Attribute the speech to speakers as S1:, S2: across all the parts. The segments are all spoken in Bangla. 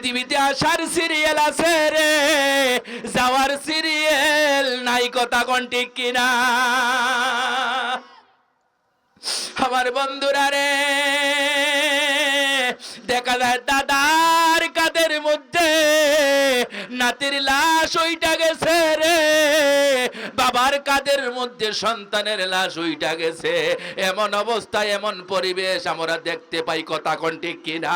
S1: পৃথিবীতে আসার সিরিয়াল আছে রে। যাওয়ার সিরিয়াল নাই কথা কোন ঠিক কিনা? আমার বন্ধুরা রে, দেখা যায় দাদার কাদের মধ্যে নাতির লাশ ওইটা গেছে রে। বাবার কাদের মধ্যে সন্তানের লাশ ওইটা গেছে। এমন অবস্থা, এমন পরিবেশ আমরা দেখতে পাই কথা কোন ঠিক কিনা?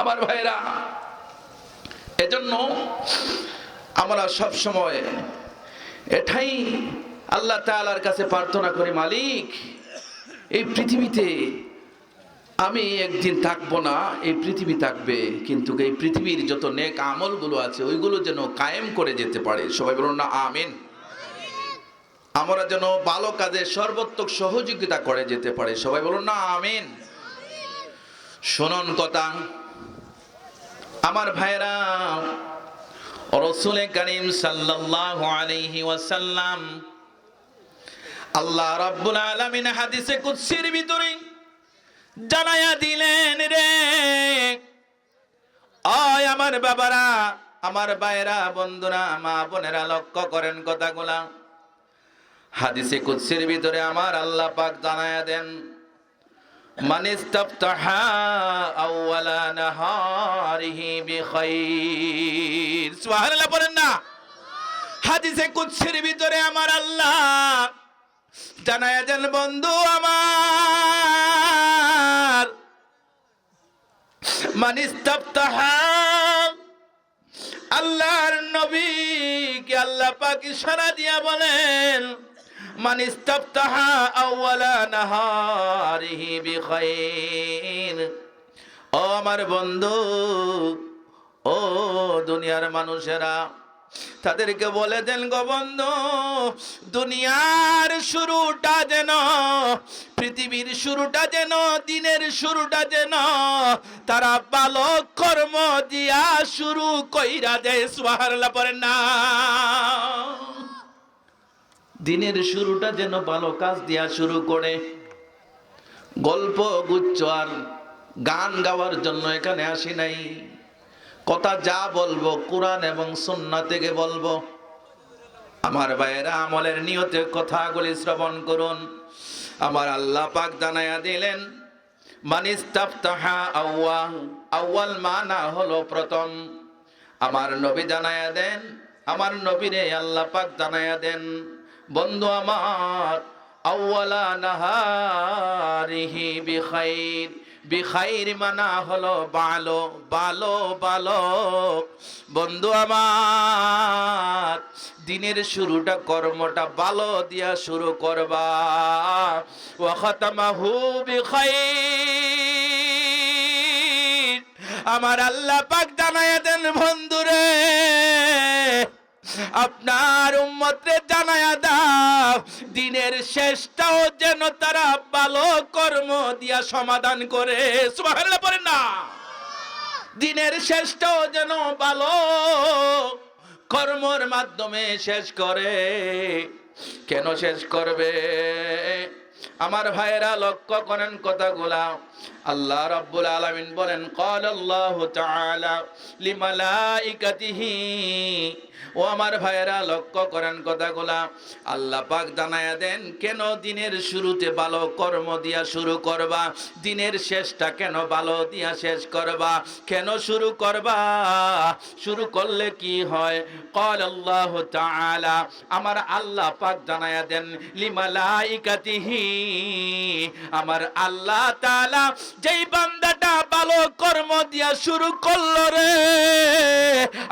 S1: আমার ভাইরা, এজন্য আমরা সব সময় এটাই আল্লাহ তাআলার কাছে প্রার্থনা করি, মালিক, এই পৃথিবীতে আমি একদিন থাকব না, এই পৃথিবী থাকবে, কিন্তু এই পৃথিবীর যত নেক আমলগুলো আছে, ওইগুলো যেন কায়েম করে যেতে পারে। সবাই বলুন না, আমিন। আমরা যেন ভালো কাজে সর্বোত্তক সহযোগিতা করে যেতে পারে। সবাই বলুন না, আমিন। শোনন কথা। আমার ভাইরা রসুল করিম সাল্লাল্লাহু আলাইহি ওয়াসাল্লাম আল্লাহ রাব্বুল আলামিন হাদিসে কুদসির ভিতরে জানায়া দিলেন রে, আয় আমার বাবারা, আমার ভাইরা বন্ধুরা, মা বোনেরা, লক্ষ্য করেন কথাগুলা। হাদিসে কুদসির ভিতরে আমার আল্লাহ পাক জানায়া দেন من استفتح أول نهاره بخير سبحان الله বলেন না হাদিসে কুদসির ভিতরে আমার আল্লাহ জানায়া দেন বন্ধু আমার মান ইস্তাফতাহ আল্লাহর নবী কে আল্লাহ পাক ইশারা দিয়া বলেন মান ইস্তাফতাহা আউয়ালা নাহারিহি বিখাইর। ও আমার বন্ধু, ও দুনিয়ার মানুষেরা, তাদেরকে বলে দেন গো বন্ধু, দুনিয়ার শুরুটা যেন, পৃথিবীর শুরুটা যেন, দিনের শুরুটা যেন, তারা ভালো কর্ম দিয়া শুরু কইরা দেয়, সুবহানাল্লাহ, পড়েন না। দিনের শুরুটা যেন ভালো কাজ দিয়া শুরু করে। গল্প, গুচ্ছ আর গান গাওয়ার জন্য এখানে আসি নাই। কথা যা বলব, কোরআন এবং সন্না থেকে বলব। আমার ভাইয়েরা, আমলের নিয়তে কথাগুলি শ্রবণ করুন। আমার আল্লাহ পাক জানায়া দিলেন মানিস্তাফতাহা আউয়া আউয়াল মানা হলো প্রথম। আমার নবী দেন, আমার নবীরে আল্লাহ পাক জানায়া দেন। বন্ধু আমার, আউয়ালা নাহারিহি বিখাইর। বিখাইর মানা হলো বালো বালো বালো। বন্ধু আমার, দিনের শুরুটা কর্মটা ভালো দিয়া শুরু করবা। ওয়াখাতামাহু বিখাইর। আমার আল্লাহ পাক জানায়া দেন, বন্ধুরে। আপনার উম্মতরে জানায়া দাও, দিনের শেষটাও যেন তারা ভালো কর্ম দিয়া সমাধান করে। সুবহানাল্লাহ পড়েন না। দিনের শেষটাও যেন ভালো কর্মর মাধ্যমে শেষ করে। কেন শেষ করবে? আমার ভাইয়েরা লক্ষ্য করেন কথাগুলা। আল্লাহ রাব্বুল আলামিন বলেন قال الله تعالى লিমালাইকাতিহি ও আমার ভাইয়েরা লক্ষ্য করেন কথাগুলা আল্লাহ পাক জানায়া দেন কেন দিনের শুরুতে ভালো কর্ম দিয়া শুরু করবা দিনের শেষটা কেন ভালো দিয়া শেষ করবা কেন শুরু করবা শুরু করলে কি হয় قال الله تعالى আমার আল্লাহ পাক জানায়া দেন লিমালাইকাতিহি আমার আল্লাহ তাআলা যেই বান্দাটা ভালো কর্ম দিয়া শুরু করল রে,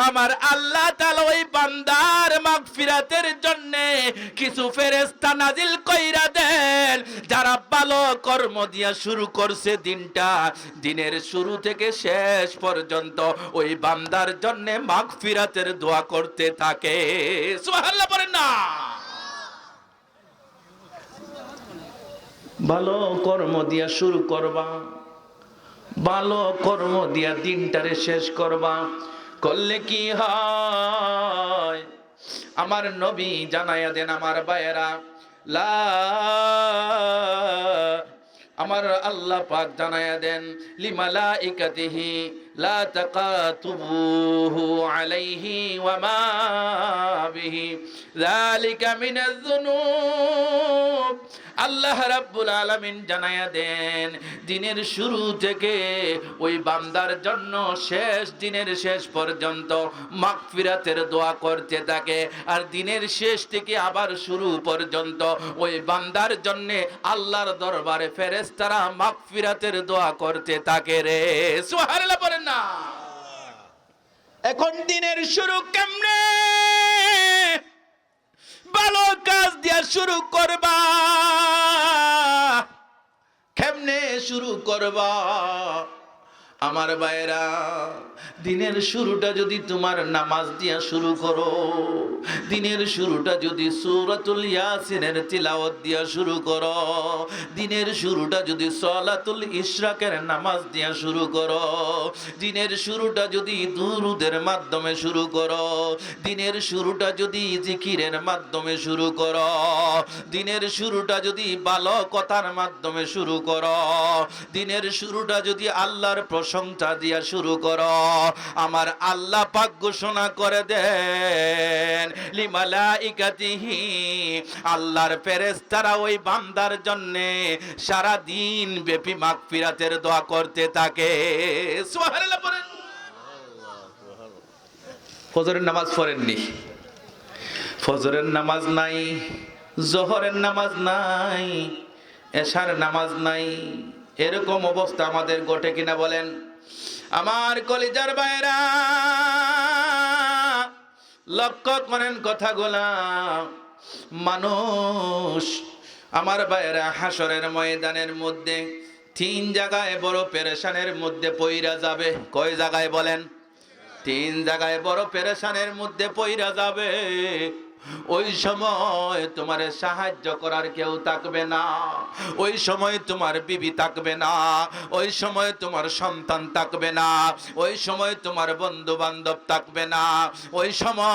S1: আমার আল্লাহ তাআলা ওই বান্দার মাগফিরাতের জন্য কিছু ফেরেশতা নাজিল কইরা দেন। যারা ভালো কর্ম দিয়া শুরু করছে দিনটা, দিনের শুরু থেকে শেষ পর্যন্ত ওই বান্দার জন্য মাগফিরাতের দোয়া করতে থাকে। সুবহানাল্লাহ বলেন না। ভালো কর্ম দিয়া শুরু করবা। ভালো কর্ম দিয়া দিনটারে শেষ করবা। করলে কি হয়? আমার নবী জানাইয়া দেন আমার বায়েরা লা আমার আল্লাহ পাক জানায়া দেন, লিমালাইকাতিহি তাকাতুবুহু আলাইহি ওয়া মা বিহি। যালিকা মিনাজ যুনুব। আল্লাহ রাব্বুল আলামিন জানায়া দেন, দিনের শুরু থেকে ওই বান্দার জন্য শেষ, দিনের শেষ পর্যন্ত মাগফিরাতের দোয়া করতে থাকে। আর দিনের শেষ থেকে আবার শুরু পর্যন্ত ওই বান্দার জন্য আল্লাহর দরবারে ফেরেশতারা মাগফিরাতের দোয়া করতে থাকে রে। সুবহানাল্লাহ বলেন না। এখন দিনের শুরু কেমনে? ভালো কাজ দিয়া শুরু করবা। কেমনে শুরু করবা? আমার ভাইরা দিনের শুরুটা যদি তোমার নামাজ দিয়া শুরু করো, দিনের শুরুটা যদি সূরাতুল ইয়াসিনের তিলাওয়াত দিয়া শুরু করো, দিনের শুরুটা যদি সলাতুল ইশরাকের নামাজ দিয়া শুরু করো, দিনের শুরুটা যদি দুরুদের মাধ্যমে শুরু করো, দিনের শুরুটা যদি জিকিরের মাধ্যমে শুরু করো, দিনের শুরুটা যদি ভালো কথার মাধ্যমে শুরু করো, দিনের শুরুটা যদি আল্লাহর প্রশংসা দিয়া শুরু করো। আমার আল্লাহ পাক ঘোষণা করে দেন, লিমালাইকাতিহি, আল্লাহর ফেরেশতারা ওই বান্দার জন্য সারা দিন ব্যাপী মাগফিরাতের দোয়া করতে থাকে। সুবহানাল্লাহ পড়েন। ফজরের নামাজ পড়েননি। ফজরের নামাজ নাই, জোহরের নামাজ নাই, এশার নামাজ নাই এরকম অবস্থা আমাদের ঘটে কিনা বলেন? আমার কলিজার বাইরা লক্ষ্য করেন কথাগুলা। মানুষ আমার বাইরা হাসরের ময়দানের মধ্যে, তিন জায়গায় বড় পেরেশানের মধ্যে পইরা যাবে। কয় জায়গায় বলেন? তিন জায়গায় বড় পেরেশানের মধ্যে পইরা যাবে। ওই সময় তোমার সাহায্য করার কেউ থাকবে না। ওই সময় তোমার বিবি থাকবে না। ওই সময় তোমার সন্তান থাকবে না। ওই সময় তোমার বন্ধু বান্ধব থাকবে না। ওই সময়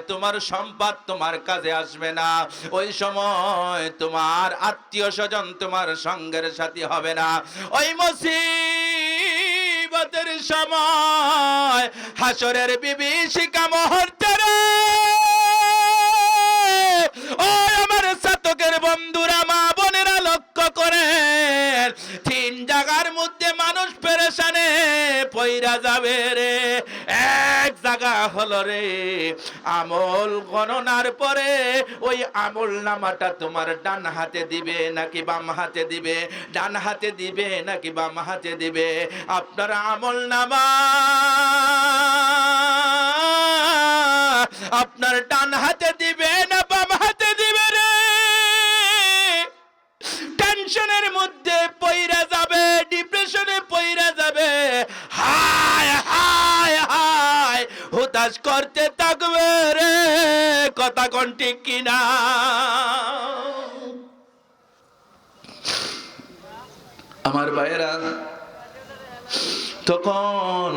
S1: তোমার সম্পদ তোমার কাজে আসবে না। ওই সময় তোমার আত্মীয় স্বজন তোমার সঙ্গের সাথী হবে না। ওই মুসিবতের সময় হাসরের বিভীষিকা মুহূর্তে রে। ও আমার সাতকের বন্ধুরা, মা বোনেরা লক্ষ্য করেন, তিন জায়গার মধ্যে মানুষ পেরেশানে পইরা যাবে রে। এক জায়গা হলো রে আমল গণনার পরে ওই আমল নামাটা তোমার ডান হাতে দিবে নাকি বাম হাতে দিবে? ডান হাতে দিবে নাকি বাম হাতে দিবে? আপনার আমল নামা আপনার ডান হাতে দিবে হতাশ করতে থাকবে রে, কথা কোন ঠিক কিনা? আমার ভাইয়েরা, তখন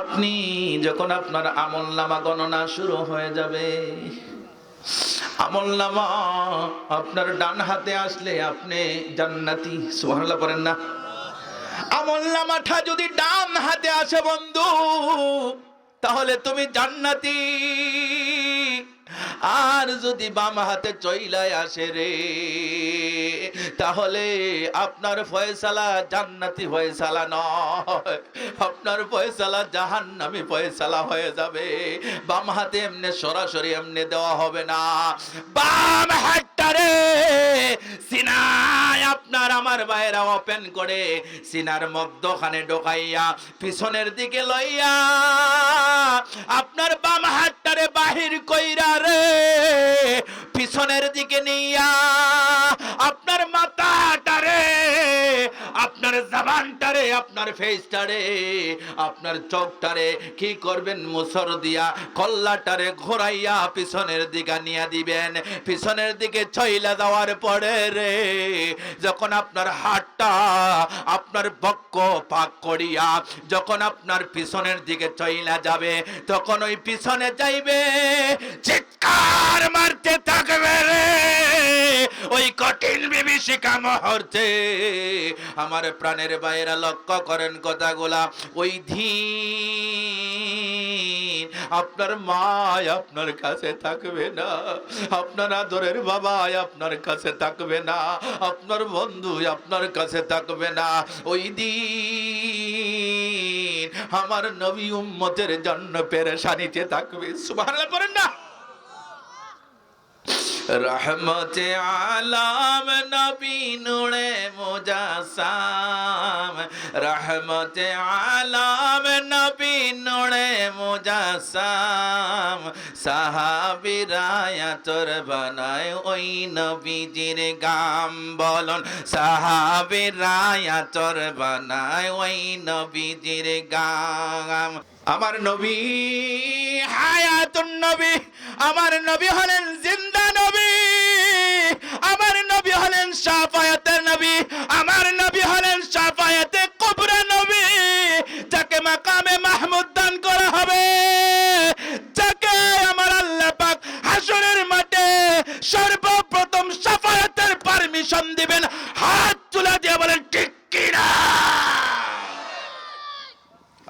S1: আপনি যখন আপনার আমল নামা গণনা শুরু হয়ে যাবে, আমল নামা আপনার ডান হাতে আসলে আপনি জান্নাতি, সুবহানাল্লাহ পড়েন না। আমল নামাটা যদি ডান হাতে আসে বন্ধু তাহলে তুমি জান্নাতি। আর যদি বাম হাতে চইলায় আসে রে তাহলে আপনার ফয়সালা জান্নাতি ফয়সালা নয়। আপনার ফয়সালা জাহান্নামী ফয়সালা হয়ে যাবে। বাম হাতে এমনি, সরাসরি এমনি দেওয়া হবে না। বাম হাতটারে সিনায় আপনার আমার বাইরা ওপেন করে, সিনার মধ্যখানে ঢোকাইয়া, পিছনের দিকে লইয়া, আপনার বাম হাতটারে বাহির কইরা রে পিছনের দিকে নিয়া আপনার মাথাটারে আপনার জবানটারে, আপনার ফেসটারে, আপনার চোখটারে কি করবেন মুসর দিয়া? কল্লাটারে ঘোরাইয়া পিছনের দিকে নিয়ে দিবেন। পিছনের দিকে ছইলা যাওয়ার পরে রে, যখন আপনার হাতটা আপনার বক্ক পাক করিয়া যখন আপনার পিছনের দিকে চইলা যাবে, তখন ওই পিছনে যাইবে, চিৎকার মারতে থাকবে রে। ওই কঠিন বিভীষিকা মুহূর্তে আমার প্রাণের বাইরা লক্ষ্য করেন কথাগুলা ওই দিন আপনার মা আপনার কাছে থাকবে না, আপনার আদরের বাবা আপনার কাছে থাকবে না, আপনার বন্ধু আপনার কাছে থাকবে না। ওই দিন আমার নবী উম্মতের জন্য পেরেশানিতে থাকবে। সুবহানাল্লাহ, পড়েন না। রহমতে আলাম নবী নুড়ে মুজাসাম রহমতে আলাম নবী নুড়ে মুজাসাম সাহাবিরায়া তোর বানায় ওই নবীজির গাম বলন। সাহাবিরায়া তোর বানায় ওই নবীজির গাম। আমার নবী হায়াতুন নবী, আমার নবী হলেন হলেন শাফায়াতের নবী, আমার নবী হলেন শাফায়াতে কুবরা নবী, যাকে মাকামে মাহমুদ দান করা হবে, যাকে আমার আল্লাহ পাক হাসরের মাঠে সর্বপ্রথম শাফায়াতের পারমিশন দিবেন। হাত তুলে দিয়ে বলেন, ঠিক কিনা?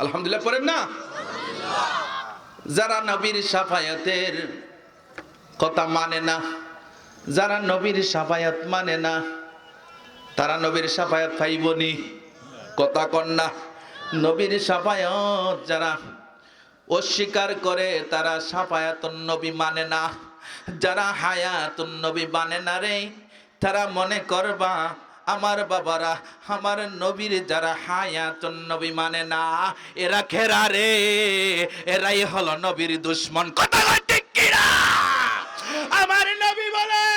S1: আলহামদুলিল্লাহ পড়েন না? যারা নবীর সাফায়াতের কথা মানে না যারা নবীর সাফায়াত মানে না, তারা নবীর সাফায়াত পাইবনি। কথা কন্যা নবীর সাফায়াত যারা অস্বীকার করে, তারা সাফায়াতুন নবী মানে না। যারা হায়াতুন নবী মানে না রে, তারা মনে করবা, আমার বাবারা, আমার নবীর যারা হায়াতুন নবী মানে না, এরা খেরা রে। এরাই হলো নবীর দুশ্মন। কথা কিনা? আমার নবী বলেন